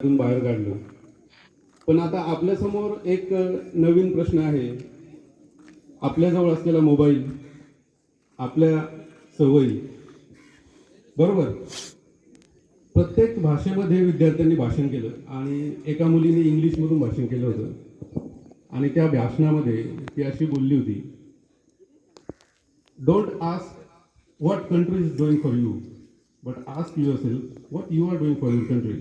बाहेर काढलं. पण आता आपल्यासमोर एक नवीन प्रश्न आहे. आपल्याजवळ असलेला मोबाईल आपल्या सवयी बरोबर? प्रत्येक भाषेमध्ये विद्यार्थ्यांनी भाषण केलं आणि एका मुलीने इंग्लिशमधून भाषण केलं होतं. आणि त्या भाषणामध्ये ती अशी बोलली होती don't ask what country is doing for you but ask yourself what you are doing for your country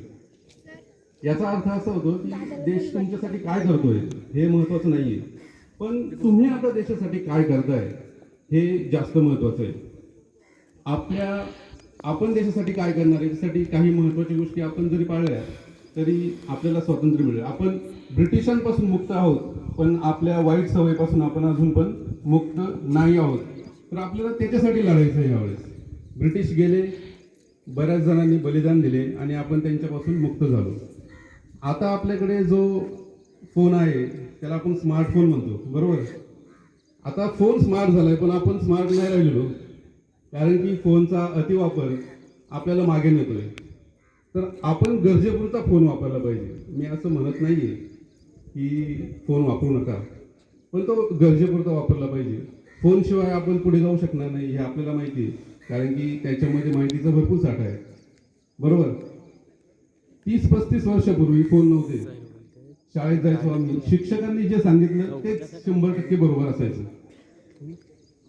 याचा अर्थ असा होतो की देश तुमच्यासाठी काय करतोय हे महत्वाचं नाहीये. पण तुम्ही आता देशासाठी काय करताय हे जास्त महत्वाचं आहे. आपल्या आपण देशासाठी काय करणार याच्यासाठी काही महत्त्वाच्या गोष्टी आपण जरी पाळल्या तरी आपल्याला स्वातंत्र्य मिळेल. आपण ब्रिटिशांपासून मुक्त आहोत पण आपल्या वाईट सवयीपासून आपण अजून पण मुक्त नाही आहोत. तर आपल्याला त्याच्यासाठी लढायचं आहे यावेळेस. ब्रिटिश गेले बऱ्याच जणांनी बलिदान दिले आणि आपण त्यांच्यापासून मुक्त झालो. आता आपल्याकडे जो फोन आहे त्याला आपण स्मार्टफोन म्हणतो. बरोबर? आता फोन स्मार्ट झालाय पण आपण स्मार्ट नाही राहिलेलो. कारण की फोनचा अतिवापर आपल्याला मागे नेतोय. तर आपण गरजेपुरता फोन वापरला पाहिजे. मी असं म्हणत नाही आहे की फोन वापरू नका. पण तो गरजेपुरता वापरला पाहिजे. फोनशिवाय आपण पुढे जाऊ शकणार नाही हे आपल्याला माहिती आहे. कारण की त्याच्यामध्ये माहितीचा भरपूर साठा आहे. बरोबर? तीस पस्तीस वर्षापूर्वी फोन नव्हते. शाळेत जायचो आम्ही. शिक्षकांनी जे सांगितलं तेच शंभर टक्के बरोबर असायचं.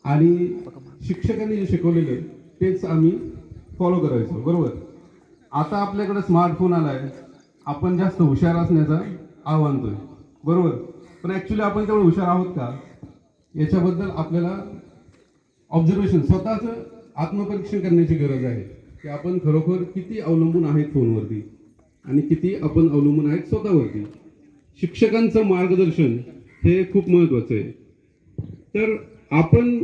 आणि शिक्षकांनी जे शिकवलेलं तेच आम्ही फॉलो करायचो. बरोबर? आता आपल्याकडे स्मार्टफोन आलाय. आपण जास्त हुशार असण्याचा आव्हानतोय बरोबर? पण ॲक्च्युली आपण तेवढं हुशार आहोत का? याच्याबद्दल आपल्याला ऑब्झर्वेशन स्वतःचं आत्मपरीक्षण करण्याची गरज आहे. की आपण खरोखर किती अवलंबून आहेत फोनवरती? आणि किती आपण अवलंबून आहेत स्वतःवरती. शिक्षकांचं मार्गदर्शन हे खूप महत्त्वाचं आहे. तर आपण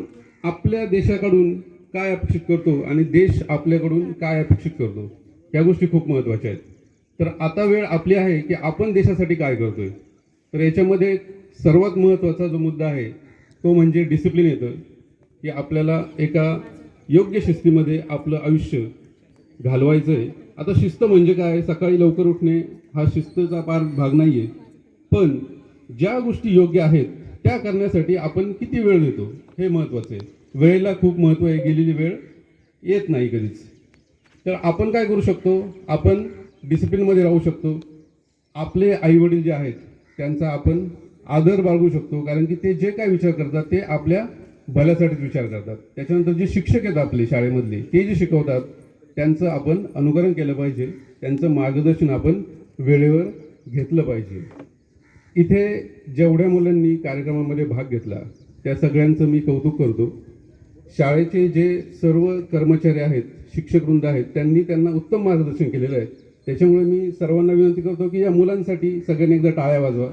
आपल्या देशाकडून काय अपेक्षित करतो आणि देश आपल्याकडून काय अपेक्षित करतो या गोष्टी खूप महत्त्वाच्या आहेत. तर आता वेळ आपली आहे की आपण देशासाठी काय करतोय. तर याच्यामध्ये सर्वात महत्त्वाचा जो मुद्दा आहे तो म्हणजे डिसिप्लिन येतं की आपल्याला एका योग्य शिस्तीमध्ये आपलं आयुष्य घालवायचं आहे आता शिस्त म्हणजे काय? सकाळी लवकर उठणे हा शिस्तचा फार भाग नाही आहे पण ज्या गोष्टी योग्य आहेत त्या करण्यासाठी आपण किती वेळ देतो? हे महत्त्वाचं आहे वेळेला खूप महत्त्व आहे. गेलेली वेळ येत नाही कधीच. तर आपण काय करू शकतो? आपण डिसिप्लिनमध्ये राहू शकतो. आपले आईवडील जे आहेत त्यांचा आपण आदर बाळगू शकतो. कारण की ते जे काय विचार करतात ते आपल्या भल्यासाठीच विचार करतात. त्याच्यानंतर जे शिक्षक आहेत आपले शाळेमधले ते जे शिकवतात त्यांचं आपण अनुकरण केलं पाहिजे. त्यांचं मार्गदर्शन आपण वेळेवर घेतलं पाहिजे. इथे जेवढ्या मुलांनी कार्यक्रमामध्ये भाग घेतला त्या सगळ्यांचं मी कौतुक करतो. शाळेचे जे सर्व कर्मचारी आहेत शिक्षकवृंद आहेत त्यांनी त्यांना उत्तम मार्गदर्शन केलेलं आहे. त्याच्यामुळे मी सर्वांना विनंती करतो की या मुलांसाठी सगळ्यांनी एकदा टाळ्या वाजवा.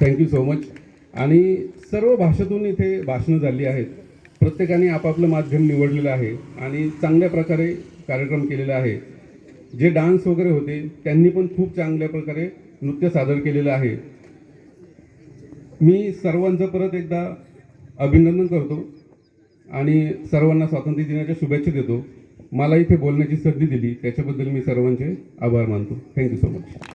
थँक्यू सो मच आणि सर्व भाषेतून इथे भाषणं झाली आहेत. प्रत्येकाने आपापलं माध्यम निवडलेलं आहे आणि चांगल्या प्रकारे कार्यक्रम केलेला आहे. जे डान्स वगैरे होते त्यांनी पण खूप चांगल्या प्रकारे नृत्य सादर केलेलं आहे. मी सर्वांचं परत एकदा अभिनंदन करतो आणि सर्वांना स्वातंत्र्य दिनाच्या शुभेच्छा देतो. मला इथे बोलण्याची संधी दिली त्याच्याबद्दल मी सर्वांचे आभार मानतो. Thank you so much